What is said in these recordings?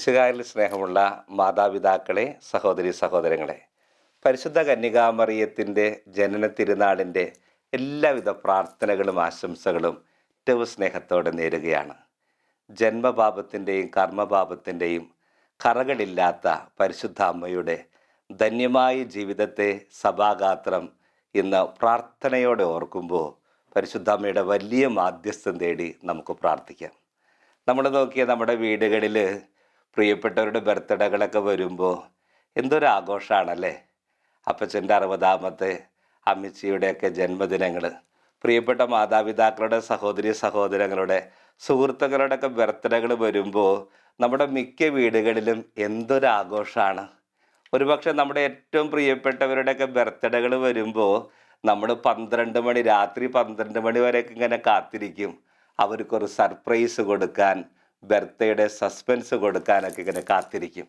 മിശുകാരിൽ സ്നേഹമുള്ള മാതാപിതാക്കളെ സഹോദരി സഹോദരങ്ങളെ പരിശുദ്ധ കന്യകാമറിയത്തിന്റെ ജനന തിരുനാളിന്റെ എല്ലാവിധ പ്രാർത്ഥനകളും ആശംസകളും ഏറ്റവും സ്നേഹത്തോടെ നേരുകയാണ്. ജന്മപാപത്തിന്റെയും കർമ്മപാപത്തിന്റെയും കറകളില്ലാത്ത പരിശുദ്ധ അമ്മയുടെ ധന്യമായ ജീവിതത്തെ സഭാഗാത്രം ഇന്ന് പ്രാർത്ഥനയോടെ ഓർക്കുമ്പോൾ പരിശുദ്ധ അമ്മയുടെ വലിയ മാധ്യസ്ഥം തേടി നമുക്ക് പ്രാർത്ഥിക്കാം. നമ്മൾ നോക്കിയ നമ്മുടെ വീടുകളിൽ പ്രിയപ്പെട്ടവരുടെ ബർത്ത്ഡേകളൊക്കെ വരുമ്പോൾ എന്തൊരു ആഘോഷമാണല്ലേ അപ്പച്ചന്റെ അറുപതാമത്തെ അമ്മച്ചിയുടെയൊക്കെ ജന്മദിനങ്ങൾ പ്രിയപ്പെട്ട മാതാപിതാക്കളുടെ സഹോദരി സഹോദരങ്ങളുടെ സുഹൃത്തുക്കളുടെയൊക്കെ ബർത്ത്ഡേകൾ വരുമ്പോൾ നമ്മുടെ മിക്ക വീടുകളിലും എന്തൊരു ആഘോഷമാണ് ഒരുപക്ഷെ നമ്മുടെ ഏറ്റവും പ്രിയപ്പെട്ടവരുടെയൊക്കെ ബർത്ത്ഡേകൾ വരുമ്പോൾ നമ്മൾ പന്ത്രണ്ട് മണി രാത്രി പന്ത്രണ്ട് മണി വരെയൊക്കെ ഇങ്ങനെ കാത്തിരിക്കും. അവർക്കൊരു സർപ്രൈസ് കൊടുക്കാൻ ബർത്ത്ഡേയുടെ സസ്പെൻസ് കൊടുക്കാനൊക്കെ ഇങ്ങനെ കാത്തിരിക്കും.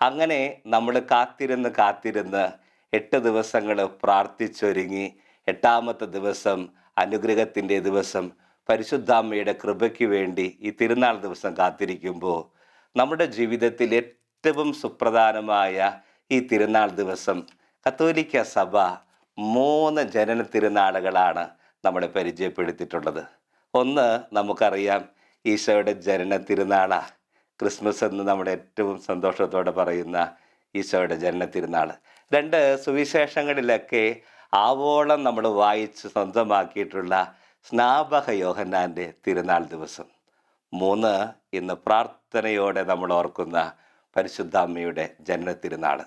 അങ്ങനെ നമ്മൾ കാത്തിരുന്ന് കാത്തിരുന്ന് എട്ട് ദിവസങ്ങൾ പ്രാർത്ഥിച്ചൊരുങ്ങി എട്ടാമത്തെ ദിവസം അനുഗ്രഹത്തിന്റെ ദിവസം പരിശുദ്ധാമ്മയുടെ കൃപയ്ക്ക് വേണ്ടി ഈ തിരുനാൾ ദിവസം കാത്തിരിക്കുമ്പോൾ നമ്മുടെ ജീവിതത്തിൽ ഏറ്റവും സുപ്രധാനമായ ഈ തിരുനാൾ ദിവസം കത്തോലിക്ക സഭ മൂന്ന് ജനന തിരുനാളുകളാണ് നമ്മളെ പരിചയപ്പെടുത്തിയിട്ടുള്ളത്. ഒന്ന് നമുക്കറിയാം ഈശോയുടെ ജനന തിരുനാള ക്രിസ്മസ് എന്ന് നമ്മൾ ഏറ്റവും സന്തോഷത്തോടെ പറയുന്ന ഈശോയുടെ ജനന തിരുനാൾ രണ്ട് സുവിശേഷങ്ങളിലൊക്കെ ആവോളം നമ്മൾ വായിച്ച് സ്വന്തമാക്കിയിട്ടുള്ള സ്നാപക യോഹന്നാന്റെ തിരുനാൾ ദിവസം. മൂന്ന് ഇന്ന് പ്രാർത്ഥനയോടെ നമ്മൾ ഓർക്കുന്ന പരിശുദ്ധ അമ്മയുടെ ജനന തിരുനാൾ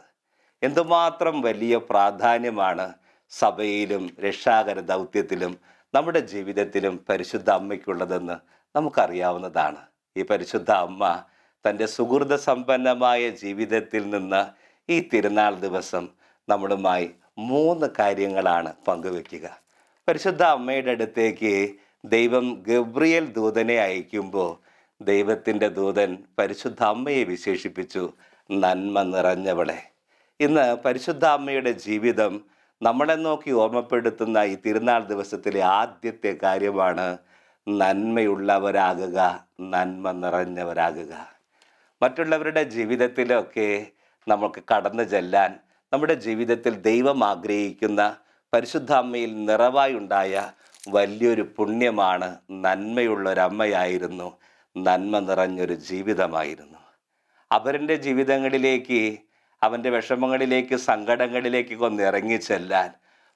എന്തുമാത്രം വലിയ പ്രാധാന്യമാണ് സഭയിലും രക്ഷാകര ദൗത്യത്തിലും നമ്മുടെ ജീവിതത്തിലും പരിശുദ്ധ അമ്മയ്ക്കുള്ളതെന്ന് നമുക്കറിയാവുന്നതാണ്. ഈ പരിശുദ്ധ അമ്മ തന്റെ സുഹൃത സമ്പന്നമായ ജീവിതത്തിൽ നിന്ന് ഈ തിരുനാൾ ദിവസം നമ്മളുമായി മൂന്ന് കാര്യങ്ങളാണ് പങ്കുവെക്കുക. പരിശുദ്ധ അമ്മയുടെ അടുത്തേക്ക് ദൈവം ഗബ്രിയൽ ദൂതനെ അയക്കുമ്പോൾ ദൈവത്തിന്റെ ദൂതൻ പരിശുദ്ധ അമ്മയെ വിശേഷിപ്പിച്ചു നന്മ നിറഞ്ഞവളെ. ഇന്ന് പരിശുദ്ധ അമ്മയുടെ ജീവിതം നമ്മളെ നോക്കി ഓർമ്മപ്പെടുത്തുന്ന ഈ തിരുനാൾ ദിവസത്തിലെ ആദ്യത്തെ കാര്യമാണ് നന്മയുള്ളവരാകുക നന്മ നിറഞ്ഞവരാകുക. മറ്റുള്ളവരുടെ ജീവിതത്തിലൊക്കെ നമുക്ക് കടന്നു ചെല്ലാൻ നമ്മുടെ ജീവിതത്തിൽ ദൈവം ആഗ്രഹിക്കുന്ന പരിശുദ്ധാമ്മയിൽ നിറവായുണ്ടായ വലിയൊരു പുണ്യമാണ് നന്മയുള്ളൊരമ്മയായിരുന്നു നന്മ നിറഞ്ഞൊരു ജീവിതമായിരുന്നു. അവരുടെ ജീവിതങ്ങളിലേക്ക് അവന്റെ വിഷമങ്ങളിലേക്ക് സങ്കടങ്ങളിലേക്ക് ഒന്ന് ഇറങ്ങിച്ചെല്ലാൻ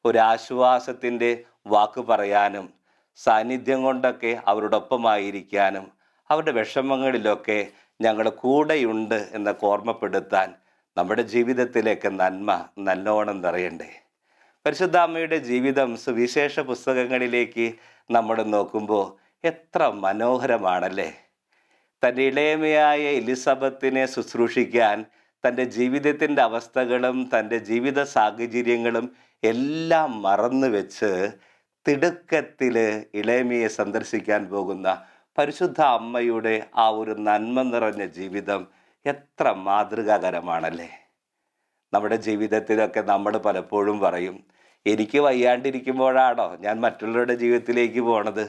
ഒരാശ്വാസത്തിന്റെ വാക്ക് പറയാനും സാന്നിധ്യം കൊണ്ടൊക്കെ അവരോടൊപ്പമായിരിക്കാനും അവരുടെ വിഷമങ്ങളിലൊക്കെ ഞങ്ങൾ കൂടെയുണ്ട് എന്നൊക്കെ ഓർമ്മപ്പെടുത്താൻ നമ്മുടെ ജീവിതത്തിലേക്ക് നന്മ നല്ലോണം നിറയണ്ടേ. പരിശുദ്ധ അമ്മയുടെ ജീവിതം സുവിശേഷ പുസ്തകങ്ങളിലേക്ക് നമ്മൾ നോക്കുമ്പോൾ എത്ര മനോഹരമാണല്ലേ. തന്റെ ഇളയമയായ എലിസബത്തിനെ ശുശ്രൂഷിക്കാൻ തന്റെ ജീവിതത്തിന്റെ അവസ്ഥകളും തന്റെ ജീവിത സാഹചര്യങ്ങളും എല്ലാം മറന്നു വെച്ച് തിടുക്കത്തിൽ ഇളയമിയെ സന്ദർശിക്കാൻ പോകുന്ന പരിശുദ്ധ അമ്മയുടെ ആ ഒരു നന്മ നിറഞ്ഞ ജീവിതം എത്ര മാതൃകാകരമാണല്ലേ? നമ്മുടെ ജീവിതത്തിലൊക്കെ നമ്മൾ പലപ്പോഴും പറയും എനിക്ക് വയ്യാണ്ടിരിക്കുമ്പോഴാണോ ഞാൻ മറ്റുള്ളവരുടെ ജീവിതത്തിലേക്ക് പോണത്?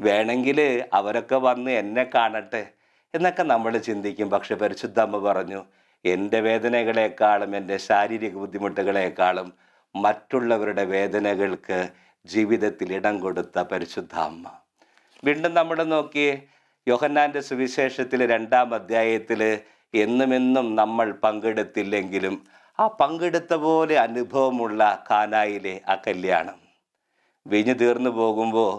വേണമെങ്കിൽ അവരൊക്കെ വന്ന് എന്നെ കാണട്ടെ എന്നൊക്കെ നമ്മൾ ചിന്തിക്കും. പക്ഷെ പരിശുദ്ധ അമ്മ പറഞ്ഞു എന്റെ വേദനകളെക്കാളും എന്റെ ശാരീരിക ബുദ്ധിമുട്ടുകളെക്കാളും മറ്റുള്ളവരുടെ വേദനകൾക്ക് ജീവിതത്തിൽ ഇടം കൊടുത്ത പരിശുദ്ധ അമ്മ. വീണ്ടും നമ്മൾ നോക്കിയേ യോഹന്നാന്റെ സുവിശേഷത്തിൽ രണ്ടാം അധ്യായത്തിൽ എന്നുമെന്നും നമ്മൾ പങ്കെടുത്തില്ലെങ്കിലും ആ പങ്കെടുത്ത പോലെ അനുഭവമുള്ള കാനായിലെ ആ കല്യാണം. വിഞ്ഞു തീർന്നു പോകുമ്പോൾ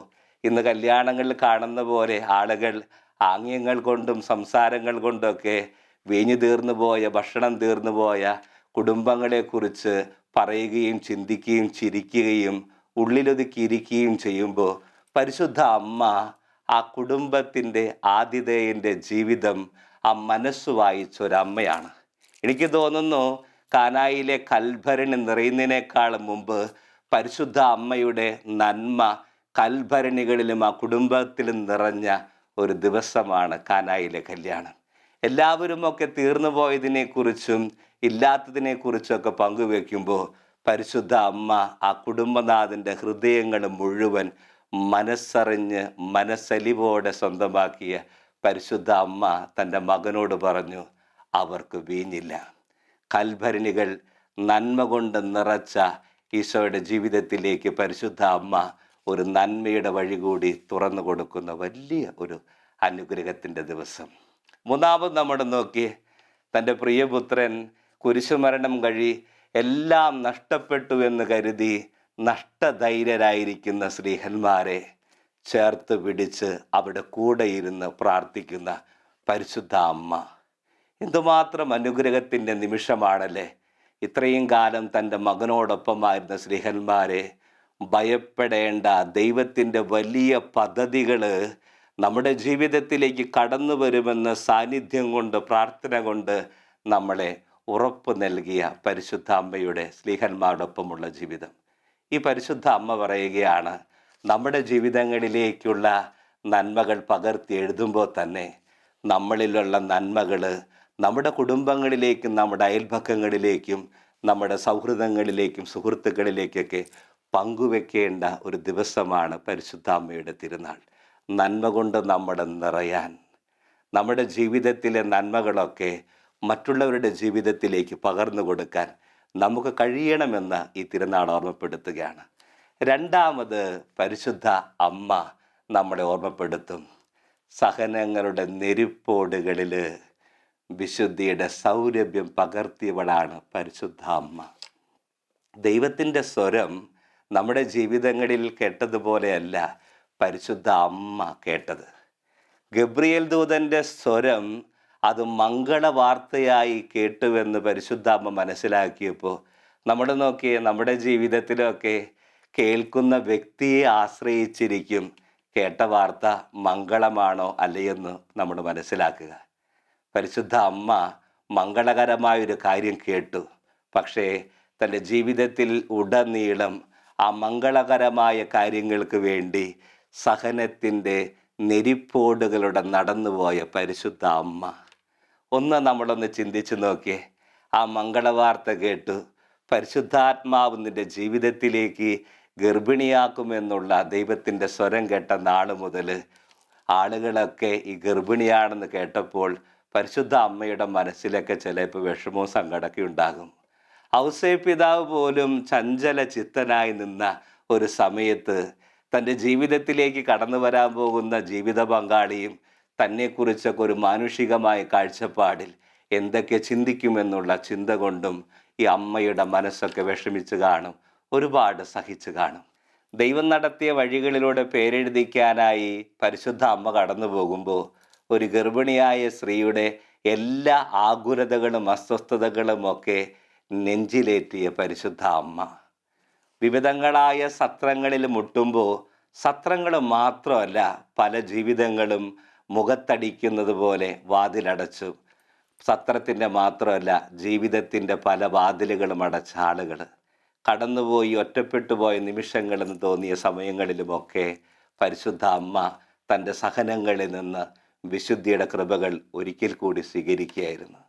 ഇന്ന് കല്യാണങ്ങളിൽ കാണുന്ന പോലെ ആളുകൾ ആംഗ്യങ്ങൾ കൊണ്ടും സംസാരങ്ങൾ കൊണ്ടൊക്കെ വീഞ്ഞു തീർന്നു പോയ ഭക്ഷണം തീർന്നു പോയ കുടുംബങ്ങളെക്കുറിച്ച് പറയുകയും ചിന്തിക്കുകയും ചിരിക്കുകയും ഉള്ളിലൊതുക്കിയിരിക്കുകയും ചെയ്യുമ്പോൾ പരിശുദ്ധ അമ്മ ആ കുടുംബത്തിന്റെ ആതിഥേയന്റെ ജീവിതം ആ മനസ്സ് വായിച്ച ഒരമ്മയാണ് എനിക്ക് തോന്നുന്നു കാനായിലെ കൽഭരണി നിറയുന്നതിനേക്കാൾ മുമ്പ് പരിശുദ്ധ അമ്മയുടെ നന്മ കൽഭരണികളിലും ആ കുടുംബത്തിലും നിറഞ്ഞ ഒരു ദിവസമാണ് കാനായിലെ കല്യാണം. എല്ലാവരും ഒക്കെ തീർന്നു പോയതിനെക്കുറിച്ചും ഇല്ലാത്തതിനെക്കുറിച്ചൊക്കെ പങ്കുവെക്കുമ്പോൾ പരിശുദ്ധ അമ്മ ആ കുടുംബനാഥന്റെ ഹൃദയങ്ങൾ മുഴുവൻ മനസ്സറിഞ്ഞ് മനസ്സലിവോടെ സ്വന്തമാക്കിയ പരിശുദ്ധ അമ്മ തന്റെ മകനോട് പറഞ്ഞു അവർക്ക് വീഞ്ഞില്ല. കൽഭരണികൾ നന്മ കൊണ്ട് നിറച്ച ഈശോയുടെ ജീവിതത്തിലേക്ക് പരിശുദ്ധ അമ്മ ഒരു നന്മയുടെ വഴി കൂടി തുറന്നു കൊടുക്കുന്ന വലിയ ഒരു അനുഗ്രഹത്തിന്റെ ദിവസം. മൂന്നാമത് നമ്മൾ നോക്കി തന്റെ പ്രിയപുത്രൻ കുരിശുമരണം കഴി എല്ലാം നഷ്ടപ്പെട്ടു എന്ന് കരുതി നഷ്ടധൈര്യരായിരിക്കുന്ന ശ്രീഹന്മാരെ ചേർത്ത് പിടിച്ച് അവിടെ കൂടെ ഇരുന്ന് പ്രാർത്ഥിക്കുന്ന പരിശുദ്ധ അമ്മ. എന്തുമാത്രം അനുഗ്രഹത്തിന്റെ നിമിഷമാണല്ലേ? ഇത്രയും കാലം തന്റെ മകനോടൊപ്പമായിരുന്ന ശ്രീഹന്മാരെ ഭയപ്പെടേണ്ട ദൈവത്തിന്റെ വലിയ പദ്ധതികൾ നമ്മുടെ ജീവിതത്തിലേക്ക് കടന്നു വരുമെന്ന സാന്നിധ്യം കൊണ്ട് പ്രാർത്ഥന കൊണ്ട് നമ്മളെ ഉറപ്പ് നൽകിയ പരിശുദ്ധ അമ്മയുടെ സ്ലീഹന്മാരോടൊപ്പമുള്ള ജീവിതം. ഈ പരിശുദ്ധ അമ്മ പറയുകയാണ് നമ്മുടെ ജീവിതങ്ങളിലേക്കുള്ള നന്മകൾ പകർത്തി എഴുതുമ്പോൾ തന്നെ നമ്മളിലുള്ള നന്മകൾ നമ്മുടെ കുടുംബങ്ങളിലേക്കും നമ്മുടെ അയൽപക്കങ്ങളിലേക്കും നമ്മുടെ സൗഹൃദങ്ങളിലേക്കും സുഹൃത്തുക്കളിലേക്കൊക്കെ പങ്കുവെക്കേണ്ട ഒരു ദിവസമാണ് പരിശുദ്ധ അമ്മയുടെ തിരുനാൾ. നന്മ കൊണ്ട് നമ്മുടെ നിറയാൻ നമ്മുടെ ജീവിതത്തിലെ നന്മകളൊക്കെ മറ്റുള്ളവരുടെ ജീവിതത്തിലേക്ക് പകർന്നു കൊടുക്കാൻ നമുക്ക് കഴിയണമെന്ന് ഈ തിരുനാൾ ഓർമ്മപ്പെടുത്തുകയാണ്. രണ്ടാമത് പരിശുദ്ധ അമ്മ നമ്മളെ ഓർമ്മപ്പെടുത്തും. സഹനങ്ങളുടെ നെരിപ്പോടുകളിൽ വിശുദ്ധിയുടെ സൗരഭ്യം പകർത്തിയവളാണ് പരിശുദ്ധ അമ്മ. ദൈവത്തിന്റെ സ്വരം നമ്മുടെ ജീവിതങ്ങളിൽ കേട്ടതുപോലെയല്ല പരിശുദ്ധ അമ്മ കേട്ടത്. ഗബ്രിയേൽ ദൂതന്റെ സ്വരം അത് മംഗള വാർത്തയായി കേട്ടുവെന്ന് പരിശുദ്ധ അമ്മ മനസ്സിലാക്കിയപ്പോൾ നമ്മൾ നോക്കിയേ നമ്മുടെ ജീവിതത്തിലൊക്കെ കേൾക്കുന്ന വ്യക്തിയെ ആശ്രയിച്ചിരിക്കും കേട്ട വാർത്ത മംഗളമാണോ അല്ലയെന്ന് നമ്മൾ മനസ്സിലാക്കുക. പരിശുദ്ധ അമ്മ മംഗളകരമായൊരു കാര്യം കേട്ടു. പക്ഷേ തന്റെ ജീവിതത്തിൽ ഉടനീളം ആ മംഗളകരമായ കാര്യങ്ങൾക്ക് വേണ്ടി സഹനത്തിന്റെ നെരിപ്പോടുകളുടെ നടന്നുപോയ പരിശുദ്ധ അമ്മ. ഒന്ന് നമ്മളൊന്ന് ചിന്തിച്ചു നോക്കിയേ. ആ മംഗളവാർത്ത കേട്ടു പരിശുദ്ധാത്മാവ് നിന്റെ ജീവിതത്തിലേക്ക് ഗർഭിണിയാക്കുമെന്നുള്ള ദൈവത്തിന്റെ സ്വരം കേട്ട നാൾ മുതൽ ആളുകളൊക്കെ ഈ ഗർഭിണിയാണെന്ന് കേട്ടപ്പോൾ പരിശുദ്ധ അമ്മയുടെ മനസ്സിലൊക്കെ ചിലപ്പോൾ വിഷമവും സങ്കടമൊക്കെ ഉണ്ടാകും. ഔസേ പിതാവ് പോലും ചഞ്ചല ചിത്തനായി നിന്ന ഒരു സമയത്ത് തന്റെ ജീവിതത്തിലേക്ക് കടന്നു വരാൻ പോകുന്ന ജീവിത പങ്കാളിയും തന്നെക്കുറിച്ചൊക്കെ ഒരു മാനുഷികമായ കാഴ്ചപ്പാടിൽ എന്തൊക്കെ ചിന്തിക്കുമെന്നുള്ള ചിന്ത കൊണ്ടും ഈ അമ്മയുടെ മനസ്സൊക്കെ വിഷമിച്ച് കാണും ഒരുപാട് സഹിച്ചു കാണും. ദൈവം നടത്തിയ വഴികളിലൂടെ പേരെഴുതിക്കാനായി പരിശുദ്ധ അമ്മ കടന്നു പോകുമ്പോൾ ഒരു ഗർഭിണിയായ സ്ത്രീയുടെ എല്ലാ ആകുലതകളും അസ്വസ്ഥതകളും ഒക്കെ നെഞ്ചിലേറ്റിയ പരിശുദ്ധ അമ്മ. വിവിധങ്ങളായ സത്രങ്ങളിൽ മുട്ടുമ്പോൾ സത്രങ്ങൾ മാത്രമല്ല പല ജീവിതങ്ങളും മുഖത്തടിക്കുന്നത് പോലെ വാതിലടച്ചു. സത്രത്തിന്റെ മാത്രമല്ല ജീവിതത്തിന്റെ പല വാതിലുകളും അടച്ച ആളുകൾ കടന്നുപോയി ഒറ്റപ്പെട്ടു പോയ നിമിഷങ്ങളെന്ന് തോന്നിയ സമയങ്ങളിലുമൊക്കെ പരിശുദ്ധ അമ്മ തന്റെ സഹനങ്ങളിൽ നിന്ന് വിശുദ്ധിയുടെ കൃപകൾ ഒരിക്കൽ കൂടി സ്വീകരിക്കുകയായിരുന്നു.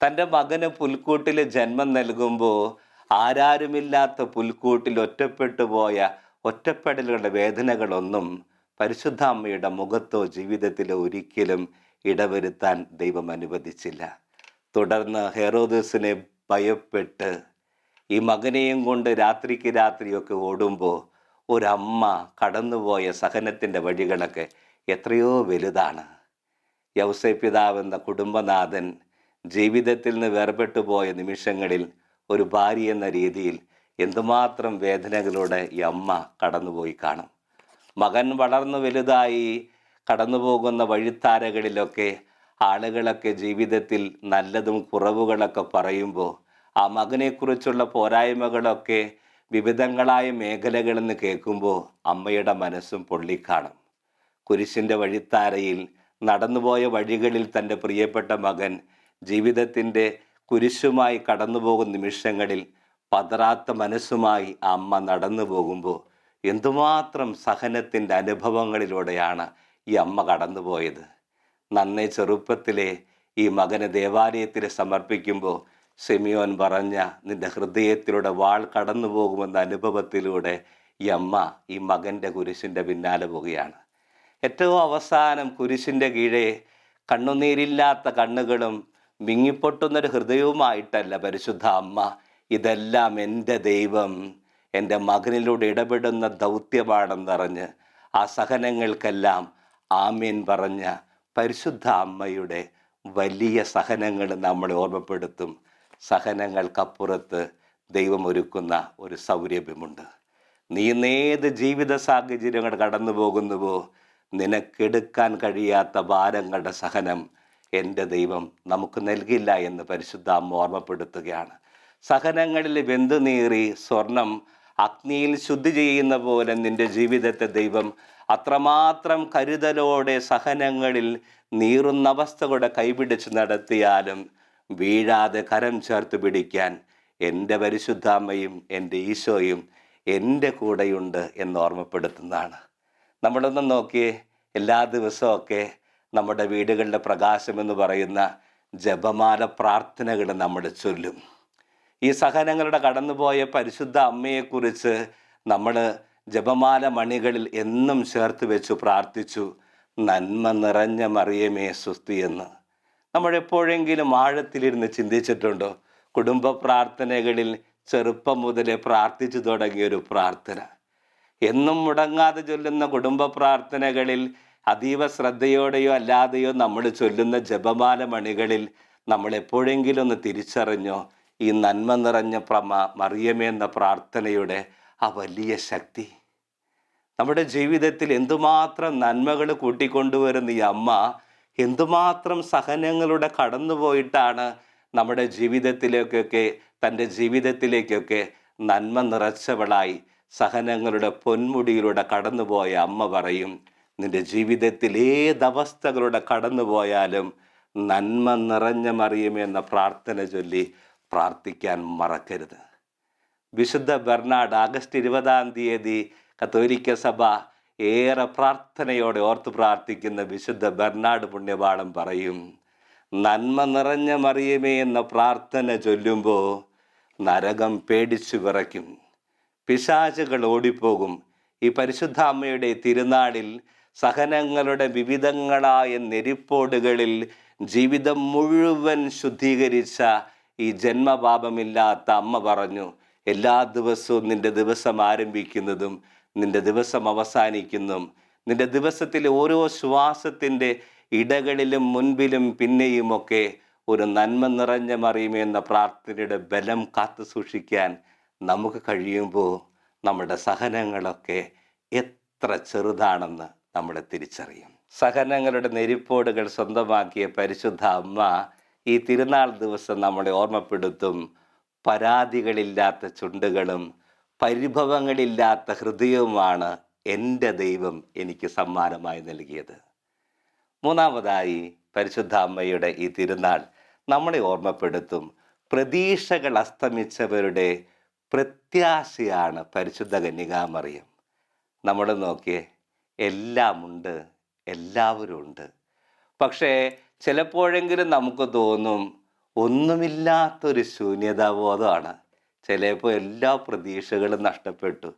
തന്റെ മകന് പുൽക്കൂട്ടിൽ ജന്മം നൽകുമ്പോൾ ആരാരുമില്ലാത്ത പുൽക്കൂട്ടിൽ ഒറ്റപ്പെട്ടു പോയ ഒറ്റപ്പെടലുകളുടെ വേദനകളൊന്നും പരിശുദ്ധ അമ്മയുടെ മുഖത്തോ ജീവിതത്തിലോ ഒരിക്കലും ഇടവരുത്താൻ ദൈവം അനുവദിച്ചില്ല. തുടർന്ന് ഹെറോദസിനെ ഭയപ്പെട്ട് ഈ മകനെയും കൊണ്ട് രാത്രിക്ക് രാത്രിയൊക്കെ ഓടുമ്പോൾ ഒരമ്മ കടന്നുപോയ സഹനത്തിന്റെ വഴികളൊക്കെ എത്രയോ വലുതാണ്. യൗസേ പിതാവെന്ന കുടുംബനാഥൻ ജീവിതത്തിൽ നിന്ന് വേർപെട്ടു പോയ നിമിഷങ്ങളിൽ ഒരു ഭാര്യ എന്ന രീതിയിൽ എന്തുമാത്രം വേദനകളോടെ ഈ അമ്മ കടന്നുപോയി കാണും. മകൻ വളർന്നു വലുതായി കടന്നു പോകുന്ന വഴിത്താരകളിലൊക്കെ ആളുകളൊക്കെ ജീവിതത്തിൽ നല്ലതും കുറവുകളൊക്കെ പറയുമ്പോൾ ആ മകനെക്കുറിച്ചുള്ള പോരായ്മകളൊക്കെ വിവിധങ്ങളായ മേഖലകളിൽ നിന്ന് കേൾക്കുമ്പോൾ അമ്മയുടെ മനസ്സും പൊള്ളിക്കാണും. കുരിശിന്റെ വഴിത്താരയിൽ നടന്നുപോയ വഴികളിൽ തന്റെ പ്രിയപ്പെട്ട മകൻ ജീവിതത്തിന്റെ കുരിശുമായി കടന്നുപോകുന്ന നിമിഷങ്ങളിൽ പതറാത്ത മനസ്സുമായി അമ്മ നടന്നു പോകുമ്പോൾ എന്തുമാത്രം സഹനത്തിന്റെ അനുഭവങ്ങളിലൂടെയാണ് ഈ അമ്മ കടന്നുപോയത്. നന്നെ ചെറുപ്പത്തിലെ ഈ മകനെ ദേവാലയത്തിൽ സമർപ്പിക്കുമ്പോൾ സെമിയോൻ പറഞ്ഞ നിന്റെ ഹൃദയത്തിലൂടെ വാൾ കടന്നു പോകുമെന്ന അനുഭവത്തിലൂടെ ഈ അമ്മ ഈ മകന്റെ കുരിശിന്റെ പിന്നാലെ പോവുകയാണ്. ഏറ്റവും അവസാനം കുരിശിന്റെ കീഴെ കണ്ണുനീരില്ലാത്ത കണ്ണുകളും മിങ്ങിപ്പൊട്ടുന്നൊരു ഹൃദയവുമായിട്ടല്ല പരിശുദ്ധ അമ്മ ഇതെല്ലാം എന്റെ ദൈവം. എന്റെ മകനിലൂടെ ഇടപെടുന്ന ദൗത്യമാണെന്നറിഞ്ഞ് ആ സഹനങ്ങൾക്കെല്ലാം ആമീൻ പറഞ്ഞ പരിശുദ്ധ അമ്മയുടെ വലിയ സഹനങ്ങൾ നമ്മളെ ഓർമ്മപ്പെടുത്തും. സഹനങ്ങൾക്കപ്പുറത്ത് ദൈവം ഒരുക്കുന്ന ഒരു സൗരഭ്യമുണ്ട്. നീ നേത് ജീവിത സാഹചര്യങ്ങൾ കടന്നു പോകുന്നുവോ നിനക്കെടുക്കാൻ കഴിയാത്ത ഭാരങ്ങളുടെ സഹനം എന്റെ ദൈവം നമുക്ക് നൽകില്ല എന്ന് പരിശുദ്ധ അമ്മ ഓർമ്മപ്പെടുത്തുകയാണ്. സഹനങ്ങളിൽ വെന്തുനീറി സ്വർണം അഗ്നിയിൽ ശുദ്ധി ചെയ്യുന്ന പോലെ നിന്റെ ജീവിതത്തെ ദൈവം അത്രമാത്രം കരുതലോടെ സഹനങ്ങളിൽ നീറുന്ന അവസ്ഥ അവസ്ഥകളുടെ കൈപിടിച്ച് നടത്തിയാലും വീഴാതെ കരം ചേർത്ത് പിടിക്കാൻ എന്റെ പരിശുദ്ധാമ്മയും എന്റെ ഈശോയും എന്റെ കൂടെയുണ്ട് എന്ന് ഓർമ്മപ്പെടുത്തുന്നതാണ്. നമ്മളൊന്ന് നോക്കിയേ എല്ലാ ദിവസമൊക്കെ നമ്മുടെ വീടുകളുടെ പ്രകാശമെന്ന് പറയുന്ന ജപമാല പ്രാർത്ഥനകൾ നമ്മൾ ചൊല്ലും. ഈ സഹനങ്ങളുടെ കടന്നുപോയ പരിശുദ്ധ അമ്മയെക്കുറിച്ച് നമ്മൾ ജപമാല മണികളിൽ എന്നും ചേർത്ത് വെച്ചു പ്രാർത്ഥിച്ചു. നന്മ നിറഞ്ഞ മറിയമേ സുസ്തി എന്ന്. നമ്മൾ ആഴത്തിലിരുന്ന് ചിന്തിച്ചിട്ടുണ്ടോ? കുടുംബ പ്രാർത്ഥനകളിൽ ചെറുപ്പം മുതലേ പ്രാർത്ഥിച്ചു തുടങ്ങിയ ഒരു പ്രാർത്ഥന. എന്നും മുടങ്ങാതെ ചൊല്ലുന്ന കുടുംബ പ്രാർത്ഥനകളിൽ അതീവ ശ്രദ്ധയോടെയോ അല്ലാതെയോ നമ്മൾ ചൊല്ലുന്ന ജപമാല മണികളിൽ നമ്മൾ ഒന്ന് തിരിച്ചറിഞ്ഞോ? ഈ നന്മ നിറഞ്ഞ പ്രമ മറിയമേ എന്ന പ്രാർത്ഥനയുടെ ആ വലിയ ശക്തി. നമ്മുടെ ജീവിതത്തിൽ എന്തുമാത്രം നന്മകൾ കൂട്ടിക്കൊണ്ടുവരുന്ന ഈ അമ്മ എന്തുമാത്രം സഹനങ്ങളുടെ കടന്നുപോയിട്ടാണ് നമ്മുടെ ജീവിതത്തിലേക്കൊക്കെ തന്റെ ജീവിതത്തിലേക്കൊക്കെ നന്മ നിറച്ചവളായി സഹനങ്ങളുടെ പൊന്മുടിയിലൂടെ കടന്നുപോയ അമ്മ പറയും നിന്റെ ജീവിതത്തിൽ ഏതവസ്ഥകളുടെ കടന്നുപോയാലും നന്മ നിറഞ്ഞ മറിയുമെന്ന പ്രാർത്ഥന ചൊല്ലി പ്രാർത്ഥിക്കാൻ മറക്കരുത്. വിശുദ്ധ ബെർണാഡ് ആഗസ്റ്റ് ഇരുപതാം തീയതി കത്തോലിക്ക സഭ ഏറെ പ്രാർത്ഥനയോടെ ഓർത്ത് പ്രാർത്ഥിക്കുന്ന വിശുദ്ധ ബെർണാഡ് പുണ്യപാഠം പറയും നന്മ നിറഞ്ഞ മറിയമേ എന്ന പ്രാർത്ഥന ചൊല്ലുമ്പോൾ നരകം പേടിച്ചു വിറയ്ക്കും. പിശാചുകൾ ഓടിപ്പോകും. ഈ പരിശുദ്ധ അമ്മയുടെ തിരുനാളിൽ സഹനങ്ങളുടെ വിവിധങ്ങളായ നെരിപ്പോടുകളിൽ ജീവിതം മുഴുവൻ ശുദ്ധീകരിച്ച ഈ ജന്മപാപമില്ലാത്ത അമ്മ പറഞ്ഞു എല്ലാ ദിവസവും നിന്റെ ദിവസം ആരംഭിക്കുന്നതും നിന്റെ ദിവസം അവസാനിക്കുന്നതും നിന്റെ ദിവസത്തിലെ ഓരോ ശ്വാസത്തിന്റെ ഇടകളിലും മുൻപിലും പിന്നെയുമൊക്കെ ഒരു നന്മ നിറഞ്ഞ മറിയുമെന്ന പ്രാർത്ഥനയുടെ ബലം കാത്തു സൂക്ഷിക്കാൻ നമുക്ക് കഴിയുമ്പോൾ നമ്മുടെ സഹനങ്ങളൊക്കെ എത്ര ചെറുതാണെന്ന് നമ്മൾ തിരിച്ചറിയും. സഹനങ്ങളുടെ നെരിപ്പോടുകൾ സ്വന്തമാക്കിയ പരിശുദ്ധ അമ്മ ഈ തിരുനാൾ ദിവസം നമ്മളെ ഓർമ്മപ്പെടുത്തും. പരാതികളില്ലാത്ത ചുണ്ടുകളും പരിഭവങ്ങളില്ലാത്ത ഹൃദയവുമാണ് എന്റെ ദൈവം എനിക്ക് സമ്മാനമായി നൽകിയത്. മൂന്നാമതായി പരിശുദ്ധ അമ്മയുടെ ഈ തിരുനാൾ നമ്മളെ ഓർമ്മപ്പെടുത്തും. പ്രതീക്ഷകൾ അസ്തമിച്ചവരുടെ പ്രത്യാശയാണ് പരിശുദ്ധ കന്യകാമറിയം. നമ്മൾ നോക്കിയേ എല്ലാമുണ്ട് എല്ലാവരും ഉണ്ട് പക്ഷേ ചിലപ്പോഴെങ്കിലും നമുക്ക് തോന്നും ഒന്നുമില്ലാത്തൊരു ശൂന്യതാബോധമാണ്. ചിലപ്പോൾ എല്ലാ പ്രതീക്ഷകളും നഷ്ടപ്പെട്ടു.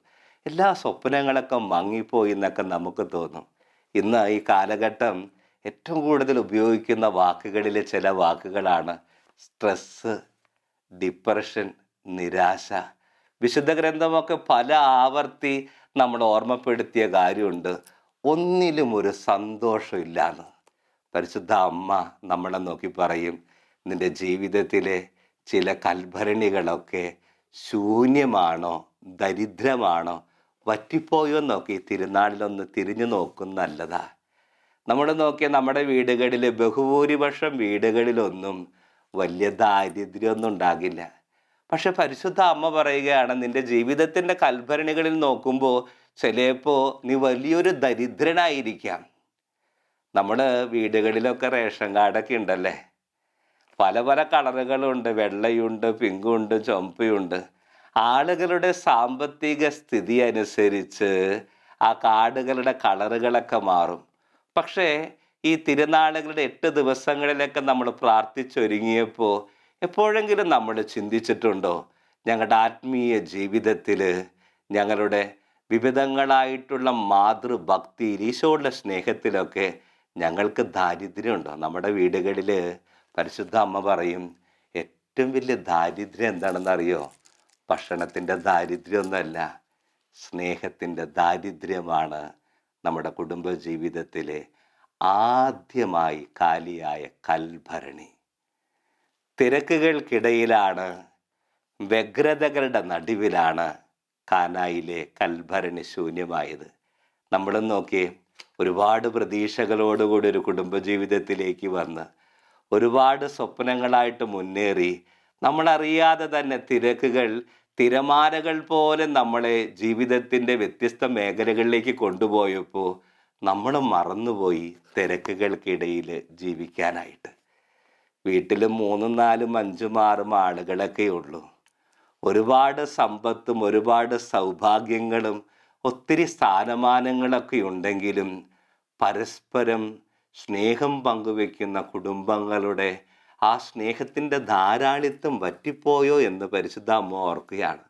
എല്ലാ സ്വപ്നങ്ങളൊക്കെ മങ്ങിപ്പോയി എന്നൊക്കെ നമുക്ക് തോന്നും. ഇന്ന് ഈ കാലഘട്ടം ഏറ്റവും കൂടുതൽ ഉപയോഗിക്കുന്ന വാക്കുകളിലെ ചില വാക്കുകളാണ് സ്ട്രെസ്സ് ഡിപ്രഷൻ നിരാശ. വിശുദ്ധ ഗ്രന്ഥമൊക്കെ പല ആവർത്തി നമ്മൾ ഓർമ്മപ്പെടുത്തിയ കാര്യമുണ്ട്. ഒന്നിലും ഒരു സന്തോഷമില്ലാന്ന്. പരിശുദ്ധ അമ്മ നമ്മളെ നോക്കി പറയും നിന്റെ ജീവിതത്തിലെ ചില കൽഭരണികളൊക്കെ ശൂന്യമാണോ ദരിദ്രമാണോ? വറ്റിപ്പോയോ നോക്കി തിരുനാളിലൊന്ന് തിരിഞ്ഞു നോക്കും നല്ലതാ. നമ്മൾ നോക്കിയ നമ്മുടെ വീടുകളിൽ ബഹുഭൂരിപക്ഷം വീടുകളിലൊന്നും വലിയ ദാരിദ്ര്യമൊന്നും ഉണ്ടാകില്ല. പക്ഷെ പരിശുദ്ധ അമ്മ പറയുകയാണ് നിന്റെ ജീവിതത്തിന്റെ കൽഭരണികളിൽ നോക്കുമ്പോൾ ചിലപ്പോൾ നീ വലിയൊരു ദരിദ്രനായിരിക്കാം. നമ്മൾ വീടുകളിലൊക്കെ റേഷൻ കാർഡൊക്കെ ഉണ്ടല്ലേ? പല പല കളറുകളുണ്ട്. വെള്ളയുണ്ട് പിങ്കുണ്ട് ചുമപ്പയുണ്ട് ആളുകളുടെ സാമ്പത്തിക സ്ഥിതി അനുസരിച്ച് ആ കാർഡുകളുടെ കളറുകളൊക്കെ മാറും. പക്ഷേ ഈ തിരുനാളുകളുടെ എട്ട് ദിവസങ്ങളിലൊക്കെ നമ്മൾ പ്രാർത്ഥിച്ചൊരുങ്ങിയപ്പോൾ എപ്പോഴെങ്കിലും നമ്മൾ ചിന്തിച്ചിട്ടുണ്ടോ? ഞങ്ങളുടെ ആത്മീയ ജീവിതത്തിൽ ഞങ്ങളുടെ വിവിധങ്ങളായിട്ടുള്ള മാതൃഭക്തിയിൽ ഈശോയുടെ സ്നേഹത്തിലൊക്കെ ഞങ്ങൾക്ക് ദാരിദ്ര്യമുണ്ടോ? നമ്മുടെ വീടുകളിൽ പരിശുദ്ധ അമ്മ പറയും ഏറ്റവും വലിയ ദാരിദ്ര്യം എന്താണെന്ന് അറിയോ ഭക്ഷണത്തിന്റെ ദാരിദ്ര്യമൊന്നുമല്ല സ്നേഹത്തിന്റെ ദാരിദ്ര്യമാണ് നമ്മുടെ കുടുംബ ജീവിതത്തിലെ ആദ്യമായി കാലിയായ കൽഭരണി. തിരക്കുകൾക്കിടയിലാണ് വ്യഗ്രതകളുടെ നടുവിലാണ് കാനായിലെ കൽഭരണി ശൂന്യമായത്. നമ്മളും നോക്കി ഒരുപാട് പ്രതീക്ഷകളോടുകൂടി ഒരു കുടുംബജീവിതത്തിലേക്ക് വന്ന് ഒരുപാട് സ്വപ്നങ്ങളായിട്ട് മുന്നേറി നമ്മളറിയാതെ തന്നെ തിരക്കുകൾ തിരമാലകൾ പോലെ നമ്മളെ ജീവിതത്തിന്റെ വ്യത്യസ്ത മേഖലകളിലേക്ക് കൊണ്ടുപോയപ്പോൾ നമ്മൾ മറന്നുപോയി തിരക്കുകൾക്കിടയിൽ ജീവിക്കാനായിട്ട്. വീട്ടിൽ മൂന്നും നാലും അഞ്ചും ആറും ആളുകളൊക്കെ ഉള്ളൂ ഒരുപാട് സമ്പത്തും ഒരുപാട് സൗഭാഗ്യങ്ങളും ഒത്തിരി സ്ഥാനമാനങ്ങളൊക്കെ ഉണ്ടെങ്കിലും പരസ്പരം സ്നേഹം പങ്കുവെക്കുന്ന കുടുംബങ്ങളുടെ ആ സ്നേഹത്തിന്റെ ധാരാളിത്വം വറ്റിപ്പോയോ എന്ന് പരിശുദ്ധ അമ്മ ഓർക്കുകയാണ്.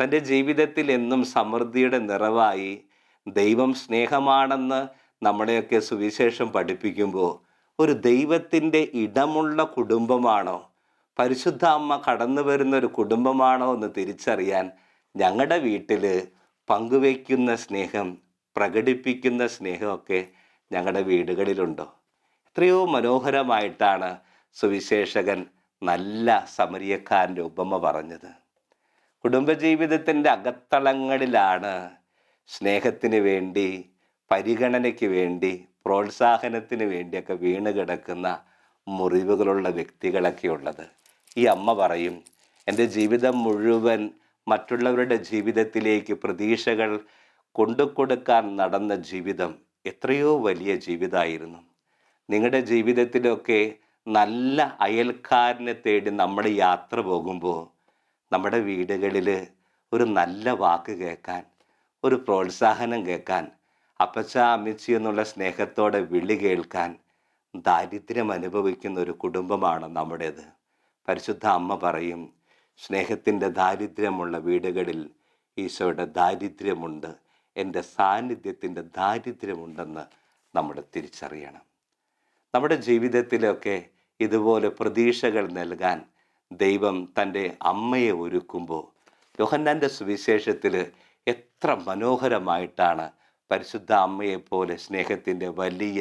തന്റെ ജീവിതത്തിൽ എന്നും സമൃദ്ധിയുടെ നിറവായി ദൈവം സ്നേഹമാണെന്ന് നമ്മളെയൊക്കെ സുവിശേഷം പഠിപ്പിക്കുമ്പോൾ ഒരു ദൈവത്തിന്റെ ഇടമുള്ള കുടുംബമാണോ? പരിശുദ്ധ അമ്മ കടന്നു വരുന്ന ഒരു കുടുംബമാണോ എന്ന് തിരിച്ചറിയാൻ ഞങ്ങളുടെ വീട്ടിൽ പങ്കുവയ്ക്കുന്ന സ്നേഹം പ്രകടിപ്പിക്കുന്ന സ്നേഹമൊക്കെ ഞങ്ങളുടെ വീടുകളിലുണ്ടോ? എത്രയോ മനോഹരമായിട്ടാണ് സുവിശേഷകൻ നല്ല സമരിയക്കാരന്റെ ഉപമ പറഞ്ഞത്. കുടുംബജീവിതത്തിന്റെ അകത്തളങ്ങളിലാണ് സ്നേഹത്തിന് വേണ്ടി പരിഗണനയ്ക്ക് വേണ്ടി പ്രോത്സാഹനത്തിന് വേണ്ടിയൊക്കെ വീണ് കിടക്കുന്ന മുറിവുകളുള്ള വ്യക്തികളൊക്കെ ഉള്ളത് ഈ അമ്മ പറയും എന്റെ ജീവിതം മുഴുവൻ മറ്റുള്ളവരുടെ ജീവിതത്തിലേക്ക് പ്രതീക്ഷകൾ കൊണ്ടുകൊടുക്കാൻ നടന്ന ജീവിതം എത്രയോ വലിയ ജീവിതമായിരുന്നു. നിങ്ങളുടെ ജീവിതത്തിലൊക്കെ നല്ല അയൽക്കാരനെ തേടി നമ്മൾ യാത്ര പോകുമ്പോൾ നമ്മുടെ വീടുകളിൽ ഒരു നല്ല വാക്ക് കേൾക്കാൻ ഒരു പ്രോത്സാഹനം കേൾക്കാൻ അപ്പച്ച അമ്മച്ചി എന്നുള്ള സ്നേഹത്തോടെ വിളി കേൾക്കാൻ ദാരിദ്ര്യം അനുഭവിക്കുന്ന ഒരു കുടുംബമാണ് നമ്മുടേത്. പരിശുദ്ധ അമ്മ പറയും സ്നേഹത്തിന്റെ ദാരിദ്ര്യമുള്ള വീടുകളിൽ ഈശോയുടെ ദാരിദ്ര്യമുണ്ട്. എന്റെ സാന്നിധ്യത്തിന്റെ ദാരിദ്ര്യമുണ്ടെന്ന് നമ്മൾ തിരിച്ചറിയണം. നമ്മുടെ ജീവിതത്തിലൊക്കെ ഇതുപോലെ പ്രതീക്ഷകൾ നൽകാൻ ദൈവം തന്റെ അമ്മയെ ഒരുക്കുമ്പോൾ യോഹന്നാന്റെ സുവിശേഷത്തിൽ എത്ര മനോഹരമായിട്ടാണ് പരിശുദ്ധ അമ്മയെപ്പോലെ സ്നേഹത്തിന്റെ വലിയ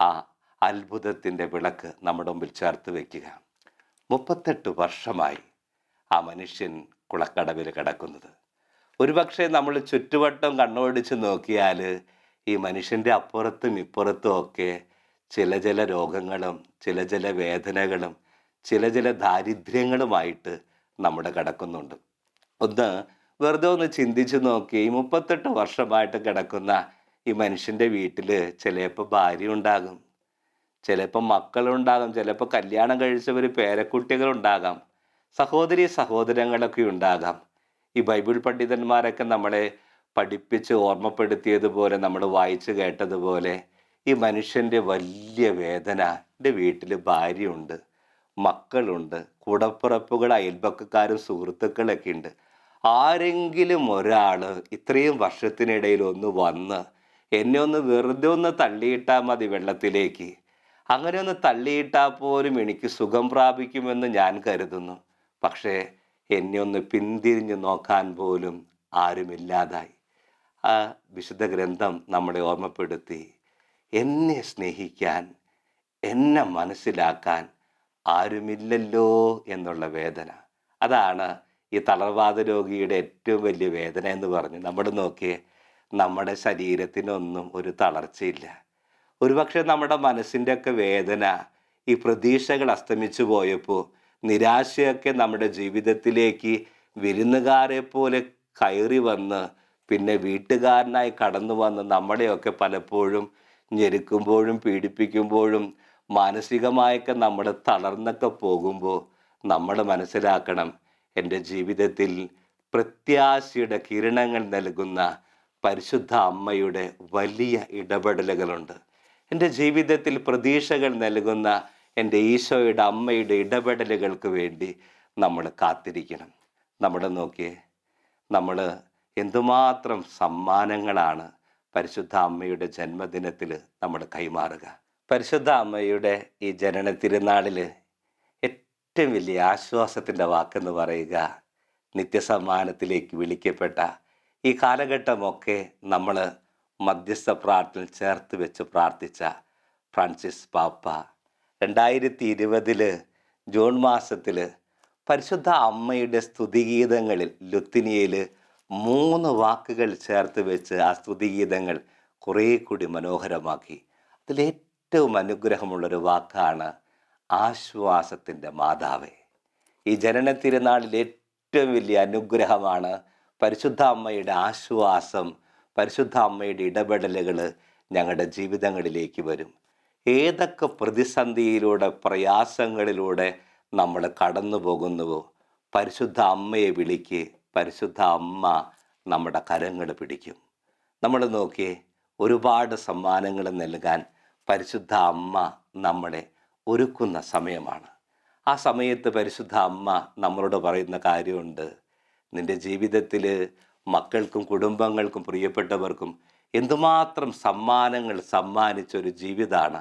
ആ അത്ഭുതത്തിന്റെ വിളക്ക് നമ്മുടെ മുമ്പിൽ ചേർത്ത് വയ്ക്കുക. മുപ്പത്തെട്ട് വർഷമായി ആ മനുഷ്യൻ കുളക്കടവിൽ കിടക്കുന്നത്. ഒരുപക്ഷെ നമ്മൾ ചുറ്റുവട്ടം കണ്ണോടിച്ച് നോക്കിയാൽ ഈ മനുഷ്യന്റെ അപ്പുറത്തും ഇപ്പുറത്തും ഒക്കെ ചില ചില രോഗങ്ങളും ചില ചില വേദനകളും ചില ചില ദാരിദ്ര്യങ്ങളുമായിട്ട് നമ്മുടെ കിടക്കുന്നുണ്ട്. ഒന്ന് വെറുതെ ഒന്ന് ചിന്തിച്ച് നോക്കി ഈ മുപ്പത്തെട്ട് വർഷമായിട്ട് കിടക്കുന്ന ഈ മനുഷ്യന്റെ വീട്ടിൽ ചിലപ്പോൾ ഭാര്യ ഉണ്ടാകും ചിലപ്പോൾ മക്കളുണ്ടാകും ചിലപ്പോൾ കല്യാണം കഴിച്ചവർ പേരക്കുട്ടികളുണ്ടാകാം സഹോദരി സഹോദരങ്ങളൊക്കെ ഉണ്ടാകാം. ഈ ബൈബിൾ പണ്ഡിതന്മാരൊക്കെ നമ്മളെ പഠിപ്പിച്ച് ഓർമ്മപ്പെടുത്തിയതുപോലെ നമ്മൾ വായിച്ചു കേട്ടതുപോലെ ഈ മനുഷ്യന്റെ വലിയ വേദന. എന്റെ വീട്ടിൽ ഭാര്യയുണ്ട് മക്കളുണ്ട് കൂടപ്പിറപ്പുകൾ അയൽപക്കക്കാരും സുഹൃത്തുക്കളൊക്കെ ഉണ്ട്. ആരെങ്കിലും ഒരാൾ ഇത്രയും വർഷത്തിനിടയിൽ ഒന്ന് വന്ന് എന്നെ ഒന്ന് വെറുതെ ഒന്ന് തള്ളിയിട്ടാൽ മതി വെള്ളത്തിലേക്ക്. അങ്ങനെ ഒന്ന് തള്ളിയിട്ടാൽ പോലും എനിക്ക് സുഖം പ്രാപിക്കുമെന്ന് ഞാൻ കരുതുന്നു. പക്ഷേ എന്നെ ഒന്ന് പിന്തിരിഞ്ഞ് നോക്കാൻ പോലും ആരുമില്ലാതായി. ആ വിശുദ്ധ ഗ്രന്ഥം നമ്മളെ ഓർമ്മപ്പെടുത്തി എന്നെ സ്നേഹിക്കാൻ എന്നെ മനസ്സിലാക്കാൻ ആരുമില്ലല്ലോ എന്നുള്ള വേദന. അതാണ് ഈ തളർവാദ രോഗിയുടെ ഏറ്റവും വലിയ വേദന എന്ന് പറഞ്ഞു നമ്മൾ നോക്കിയേ നമ്മുടെ ശരീരത്തിനൊന്നും ഒരു തളർച്ചയില്ല. ഒരുപക്ഷെ നമ്മുടെ മനസ്സിന്റെ ഒക്കെ വേദന ഈ പ്രതീക്ഷകൾ അസ്തമിച്ചു പോയപ്പോൾ നിരാശയൊക്കെ നമ്മുടെ ജീവിതത്തിലേക്ക് വിരുന്നുകാരെ പോലെ കയറി വന്ന് പിന്നെ വീട്ടുകാരനായി കടന്നു വന്ന് നമ്മളെയൊക്കെ പലപ്പോഴും ഞെരുക്കുമ്പോഴും പീഡിപ്പിക്കുമ്പോഴും മാനസികമായൊക്കെ നമ്മൾ തളർന്നൊക്കെ പോകുമ്പോൾ നമ്മൾ മനസ്സിലാക്കണം എന്റെ ജീവിതത്തിൽ പ്രത്യാശയുടെ കിരണങ്ങൾ നൽകുന്ന പരിശുദ്ധ അമ്മയുടെ വലിയ ഇടപെടലുകളുണ്ട്. എന്റെ ജീവിതത്തിൽ പ്രതീക്ഷകൾ നൽകുന്ന എന്റെ ഈശോയുടെ അമ്മയുടെ ഇടപെടലുകൾക്ക് വേണ്ടി നമ്മൾ കാത്തിരിക്കണം. നമ്മൾ നോക്കിയേ നമ്മൾ എന്തുമാത്രം സമ്മാനങ്ങളാണ് പരിശുദ്ധ അമ്മയുടെ ജന്മദിനത്തിൽ നമ്മൾ കൈമാറുക. പരിശുദ്ധ അമ്മയുടെ ഈ ജനന തിരുനാളിൽ ഏറ്റവും വലിയ ആശ്വാസത്തിന്റെ വാക്കെന്ന് പറയുക നിത്യസമ്മാനത്തിലേക്ക് വിളിക്കപ്പെട്ട ഈ കാലഘട്ടമൊക്കെ നമ്മൾ മധ്യസ്ഥ പ്രാർത്ഥന ചേർത്ത് വെച്ച് പ്രാർത്ഥിച്ച ഫ്രാൻസിസ് പാപ്പ രണ്ടായിരത്തി ഇരുപതിൽ ജൂൺ മാസത്തിൽ പരിശുദ്ധ അമ്മയുടെ സ്തുതിഗീതങ്ങളിൽ ലുത്തിനിയയിൽ മൂന്ന് വാക്കുകൾ ചേർത്ത് വെച്ച് ആ സ്തുതിഗീതങ്ങൾ കുറേ കൂടി മനോഹരമാക്കി. അതിലേറ്റവും അനുഗ്രഹമുള്ളൊരു വാക്കാണ് ആശ്വാസത്തിന്റെ മാതാവേ. ഈ ജനന തിരുനാളിൽ ഏറ്റവും വലിയ അനുഗ്രഹമാണ് പരിശുദ്ധ അമ്മയുടെ ആശ്വാസം പരിശുദ്ധ അമ്മയുടെ ഇടപെടലുകൾ ഞങ്ങളുടെ ജീവിതങ്ങളിലേക്ക് വരും. ഏതൊക്കെ പ്രതിസന്ധിയിലൂടെ പ്രയാസങ്ങളിലൂടെ നമ്മൾ കടന്നു പോകുന്നുവോ? പരിശുദ്ധ അമ്മയെ വിളിക്ക്. പരിശുദ്ധ അമ്മ നമ്മുടെ കരങ്ങൾ പിടിക്കും. നമ്മൾ നോക്കിയേ ഒരുപാട് സമ്മാനങ്ങൾ നൽകാൻ പരിശുദ്ധ അമ്മ നമ്മളെ ഒരുക്കുന്ന സമയമാണ്. ആ സമയത്ത് പരിശുദ്ധ അമ്മ നമ്മളോട് പറയുന്ന കാര്യമുണ്ട്. നിന്റെ ജീവിതത്തിൽ മക്കൾക്കും കുടുംബങ്ങൾക്കും പ്രിയപ്പെട്ടവർക്കും എന്തുമാത്രം സമ്മാനങ്ങൾ സമ്മാനിച്ച ഒരു ജീവിതമാണ്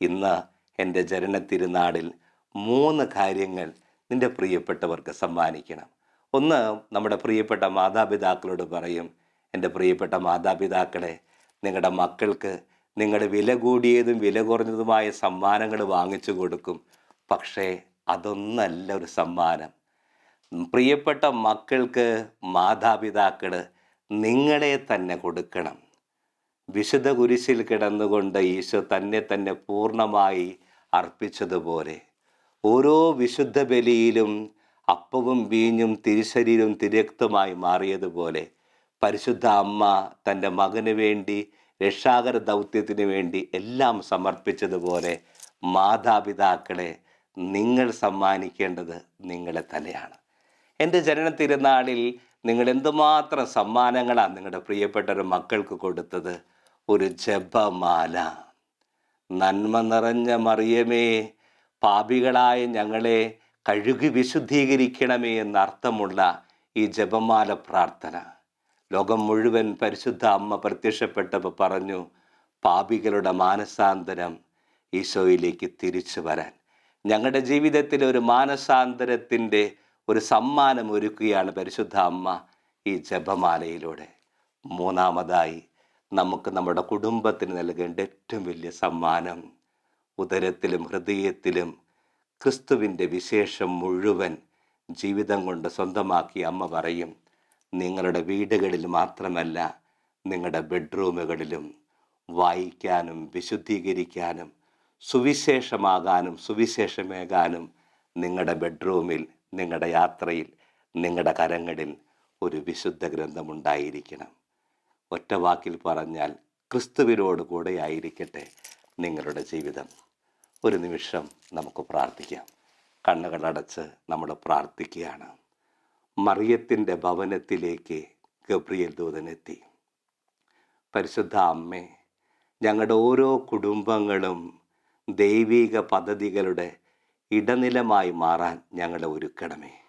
ഇന്ന് എന്റെ ജനന തിരുനാളിൽ മൂന്ന് കാര്യങ്ങൾ നിന്റെ പ്രിയപ്പെട്ടവർക്ക് സമ്മാനിക്കണം. ഒന്ന് നമ്മുടെ പ്രിയപ്പെട്ട മാതാപിതാക്കളോട് പറയും എന്റെ പ്രിയപ്പെട്ട മാതാപിതാക്കളെ നിങ്ങളുടെ മക്കൾക്ക് നിങ്ങളുടെ വില കൂടിയതും വില കുറഞ്ഞതുമായ സമ്മാനങ്ങൾ വാങ്ങിച്ചു കൊടുക്കും. പക്ഷേ അതൊന്നല്ല ഒരു സമ്മാനം. പ്രിയപ്പെട്ട മക്കൾക്ക് മാതാപിതാക്കൾ നിങ്ങളെ തന്നെ കൊടുക്കണം. വിശുദ്ധ കുരിശിൽ കിടന്നുകൊണ്ട് ഈശോ തന്നെ തന്നെ പൂർണമായി അർപ്പിച്ചതുപോലെ ഓരോ വിശുദ്ധ ബലിയിലും അപ്പവും വീഞ്ഞും തിരുശരീരവും തിരക്തമായി മാറിയതുപോലെ പരിശുദ്ധ അമ്മ തന്റെ മകന് വേണ്ടി രക്ഷാകര ദൗത്യത്തിന് വേണ്ടി എല്ലാം സമർപ്പിച്ചതുപോലെ മാതാപിതാക്കളെ നിങ്ങൾ സമ്മാനിക്കേണ്ടത് നിങ്ങളെ തന്നെയാണ്. എന്റെ ജനന തിരുനാളിൽ നിങ്ങൾ എന്തുമാത്രം സമ്മാനങ്ങളാണ് നിങ്ങളുടെ പ്രിയപ്പെട്ട ഒരു മക്കൾക്ക് കൊടുത്തത്? ഒരു ജപമാല. നന്മ നിറഞ്ഞ മറിയമേ പാപികളായ ഞങ്ങളെ കഴുകി വിശുദ്ധീകരിക്കണമേ എന്നർത്ഥമുള്ള ഈ ജപമാല പ്രാർത്ഥന. ലോകം മുഴുവൻ പരിശുദ്ധ അമ്മ പ്രത്യക്ഷപ്പെട്ടപ്പോൾ പറഞ്ഞു പാപികളുടെ മാനസാന്തരം ഈശോയിലേക്ക് തിരിച്ചു വരാൻ. ഞങ്ങളുടെ ജീവിതത്തിൽ ഒരു മാനസാന്തരത്തിന്റെ ഒരു സമ്മാനം ഒരുക്കുകയാണ് പരിശുദ്ധ അമ്മ ഈ ജപമാലയിലൂടെ. മൂന്നാമതായി നമുക്ക് നമ്മുടെ കുടുംബത്തിന് നൽകേണ്ട ഏറ്റവും വലിയ സമ്മാനം ഉദരത്തിലും ഹൃദയത്തിലും ക്രിസ്തുവിന്റെ വിശേഷം മുഴുവൻ ജീവിതം കൊണ്ട് സ്വന്തമാക്കി അമ്മ പറയും നിങ്ങളുടെ വീടുകളിൽ മാത്രമല്ല നിങ്ങളുടെ ബെഡ്റൂമുകളിലും വായിക്കാനും വിശുദ്ധീകരിക്കാനും സുവിശേഷമാകാനും സുവിശേഷമേകാനും നിങ്ങളുടെ ബെഡ്റൂമിൽ നിങ്ങളുടെ യാത്രയിൽ നിങ്ങളുടെ കരങ്ങളിൽ ഒരു വിശുദ്ധ ഗ്രന്ഥമുണ്ടായിരിക്കണം ഒറ്റ വാക്കിൽ പറഞ്ഞാൽ ക്രിസ്തുവിനോട് കൂടെ ആയിരിക്കട്ടെ നിങ്ങളുടെ ജീവിതം. ഒരു നിമിഷം നമുക്ക് പ്രാർത്ഥിക്കാം. കണ്ണുകളടച്ച് നമ്മൾ പ്രാർത്ഥിക്കുകയാണ്. മറിയത്തിന്റെ ഭവനത്തിലേക്ക് ഗബ്രിയൽ ദൂതനെത്തി. പരിശുദ്ധ അമ്മേ ഞങ്ങളുടെ ഓരോ കുടുംബങ്ങളും ദൈവിക പദ്ധതികളുടെ ഇടനിലമായി മാറാൻ ഞങ്ങളെ ഒരുക്കണമേ.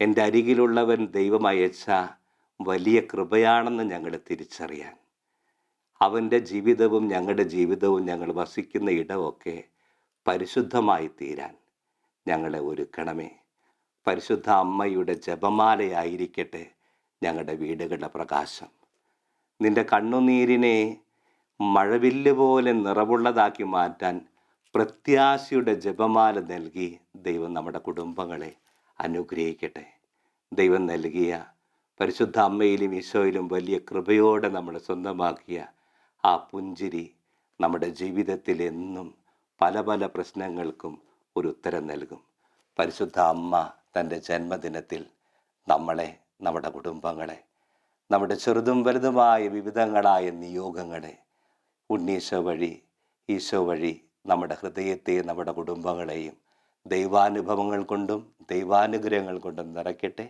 എന്റെ അരികിലുള്ളവൻ ദൈവം അയച്ച വലിയ കൃപയാണെന്ന് ഞങ്ങൾ തിരിച്ചറിയാൻ അവന്റെ ജീവിതവും ഞങ്ങളുടെ ജീവിതവും ഞങ്ങൾ വസിക്കുന്ന ഇടമൊക്കെ പരിശുദ്ധമായി തീരാൻ ഞങ്ങളെ ഒരുക്കണമേ. പരിശുദ്ധ അമ്മയുടെ ജപമാലയായിരിക്കട്ടെ ഞങ്ങളുടെ വീടുകളുടെ പ്രകാശം. നിന്റെ കണ്ണുനീരിനെ മഴവില്ല് പോലെ നിറവുള്ളതാക്കി മാറ്റാൻ പ്രത്യാശയുടെ ജപമാല നൽകി ദൈവം നമ്മുടെ കുടുംബങ്ങളെ അനുഗ്രഹിക്കട്ടെ. ദൈവം നൽകിയ പരിശുദ്ധ അമ്മയിലും ഈശോയിലും വലിയ കൃപയോടെ നമ്മൾ സ്വന്തമാക്കിയ ആ പുഞ്ചിരി നമ്മുടെ ജീവിതത്തിൽ എന്നും പല പല പ്രശ്നങ്ങൾക്കും ഒരു ഉത്തരം നൽകും. പരിശുദ്ധ അമ്മ തന്റെ ജന്മദിനത്തിൽ നമ്മളെ നമ്മുടെ കുടുംബങ്ങളെ നമ്മുടെ ചെറുതും വലുതുമായ വിവിധങ്ങളായ നിയോഗങ്ങളെ ഉണ്ണീശോ വഴി ഈശോ വഴി നമ്മുടെ ഹൃദയത്തെ നമ്മുടെ കുടുംബങ്ങളെയും ദൈവാനുഭവങ്ങൾ കൊണ്ടും ദൈവാനുഗ്രഹങ്ങൾ കൊണ്ടും നിറയ്ക്കട്ടെ.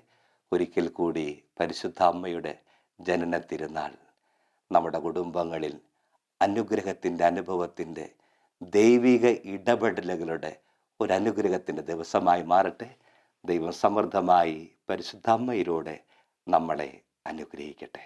ഒരിക്കൽ കൂടി പരിശുദ്ധ അമ്മയുടെ ജനന തിരുനാൾ നമ്മുടെ കുടുംബങ്ങളിൽ അനുഗ്രഹത്തിന്റെ അനുഭവത്തിന്റെ ദൈവിക ഇടപെടലുകളുടെ ഒരു അനുഗ്രഹത്തിന്റെ ദിവസമായി മാറട്ടെ. ദൈവം സമൃദ്ധമായി പരിശുദ്ധ അമ്മയിലൂടെ നമ്മളെ അനുഗ്രഹിക്കട്ടെ.